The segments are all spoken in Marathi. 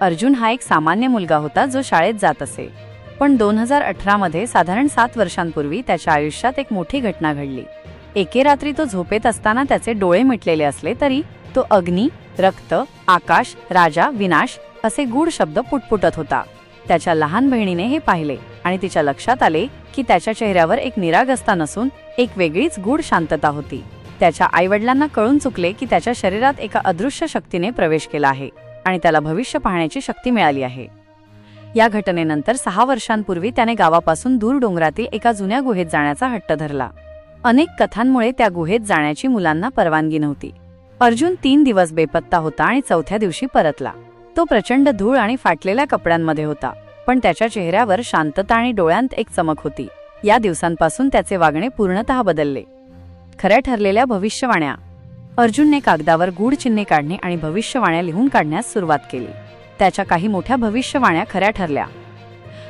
अर्जुन हा एक सामान्य मुलगा होता जो शाळेत जात असे. पण दोन हजार अठरामध्ये साधारण सात वर्षांपूर्वी त्याच्या आयुष्यात एक मोठी घटना घडली. एके रात्री तो झोपेत असताना त्याचे डोळे मिटलेले असले तरी तो अग्नी रक्त आकाश राजा विनाश असे गूढ शब्द पुटपुटत होता. त्याच्या लहान बहिणीने हे पाहिले आणि तिच्या लक्षात आले की त्याच्या चेहऱ्यावर एक निरागस्ता नसून एक वेगळीच गूढ शांतता होती. त्याच्या आईवडिलांना कळून चुकले की त्याच्या शरीरात एका अदृश्य शक्तीने प्रवेश केला आहे. आणि त्याला भविष्य पाहण्याची शक्ती मिळाली आहे. या घटनेनंतर सहा वर्षांपूर्वी त्याने गावापासून दूर डोंगरातील एका जुन्या गुहेत जाण्याचा हट्ट धरला. अनेक कथांमुळे त्या गुहेत जाण्याची मुलांना परवानगी नव्हती. अर्जुन तीन दिवस बेपत्ता होता आणि चौथ्या दिवशी परतला. तो प्रचंड धूळ आणि फाटलेल्या कपड्यांमध्ये होता पण त्याच्या चेहऱ्यावर शांतता आणि डोळ्यांत एक चमक होती. या दिवसांपासून त्याचे वागणे पूर्णतः बदलले. खऱ्या ठरलेल्या भविष्यवाण्या अर्जुनने कागदावर गूढ चिन्हे काढणे आणि भविष्यवाण्या लिहून काढण्यास सुरुवात केली. त्याच्या काही मोठ्या भविष्यवाण्या खऱ्या ठरल्या.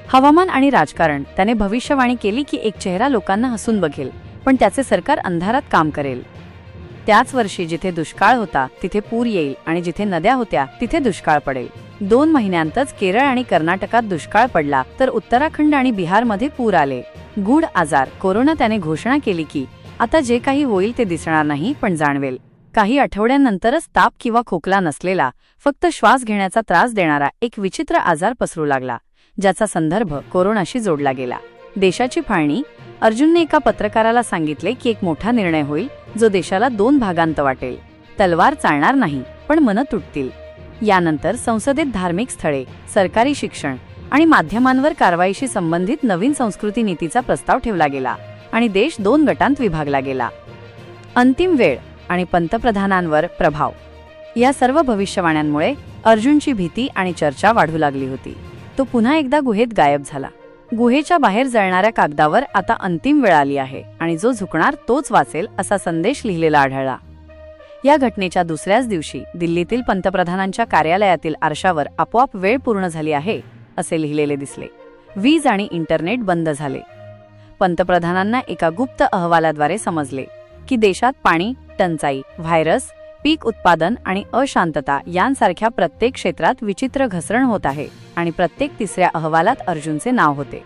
हवामान आणि राजकारण त्याने भविष्यवाणी केली की एक चेहरा लोकांना हसून बघेल पण त्याचे सरकार अंधारात काम करेल. त्याच वर्षी जिथे दुष्काळ होता तिथे पूर येईल आणि जिथे नद्या होत्या तिथे दुष्काळ पडेल. दोन महिन्यांतच केरळ आणि कर्नाटकात दुष्काळ पडला तर उत्तराखंड आणि बिहारमध्ये पूर आले. गूढ आजार कोरोना त्याने घोषणा केली की आता जे काही होईल ते दिसणार नाही पण जाणवेल. काही आठवड्यांनंतरच ताप किंवा खोकला नसलेला फक्त श्वास घेण्याचा त्रास देणारा एक विचित्र आजार पसरू लागला ज्याचा संदर्भ कोरोनाशी जोडला गेला. देशाची फाळणी? अर्जुनने एका पत्रकाराला सांगितले की एक मोठा निर्णय होईल जो देशाला दोन भागांत वाटेल. तलवार चालणार नाही पण मनं तुटतील. यानंतर संसदेत धार्मिक स्थळे सरकारी शिक्षण आणि माध्यमांवर कारवाईशी संबंधित नवीन संस्कृती नीतीचा प्रस्ताव ठेवला गेला आणि देश दोन गटांत विभागला गेला. अंतिम वेळ. आणि पंतप्रधानांवर प्रभाव. या सर्व भविष्यवाण्यांमुळे अर्जुनची भीती आणि चर्चा वाढू लागली होती. तो पुन्हा एकदा गुहेत गायब झाला. गुहेच्या बाहेर जळणाऱ्या कागदावर आता अंतिम वेळ आली आहे आणि जो झुकणार तोच वाचेल असा संदेश लिहिलेला आढळला. या घटनेच्या दुसऱ्याच दिवशी दिल्लीतील पंतप्रधानांच्या कार्यालयातील आरशावर आपोआप वेळ पूर्ण झाली आहे असे लिहिलेले दिसले. वीज आणि इंटरनेट बंद झाले. पंतप्रधानांना एका गुप्त अहवालाद्वारे समजले की देशात पाणी टंचाई व्हायरस पीक उत्पादन आणि अशांतता यांसारख्या प्रत्येक क्षेत्रात विचित्र घसरण होत आहे आणि प्रत्येक तिसऱ्या अहवालात अर्जुनचे नाव होते.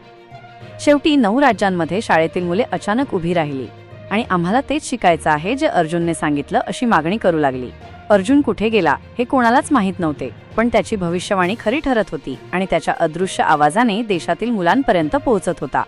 शेवटी नऊ राज्यांमध्ये शाळेतील मुले अचानक उभी राहिली आणि आम्हाला तेच शिकायचं आहे जे अर्जुनने सांगितलं अशी मागणी करू लागली. अर्जुन कुठे गेला हे कोणालाच माहीत नव्हते पण त्याची भविष्यवाणी खरी ठरत होती आणि त्याच्या अदृश्य आवाजाने देशातील मुलांपर्यंत पोहोचत होता.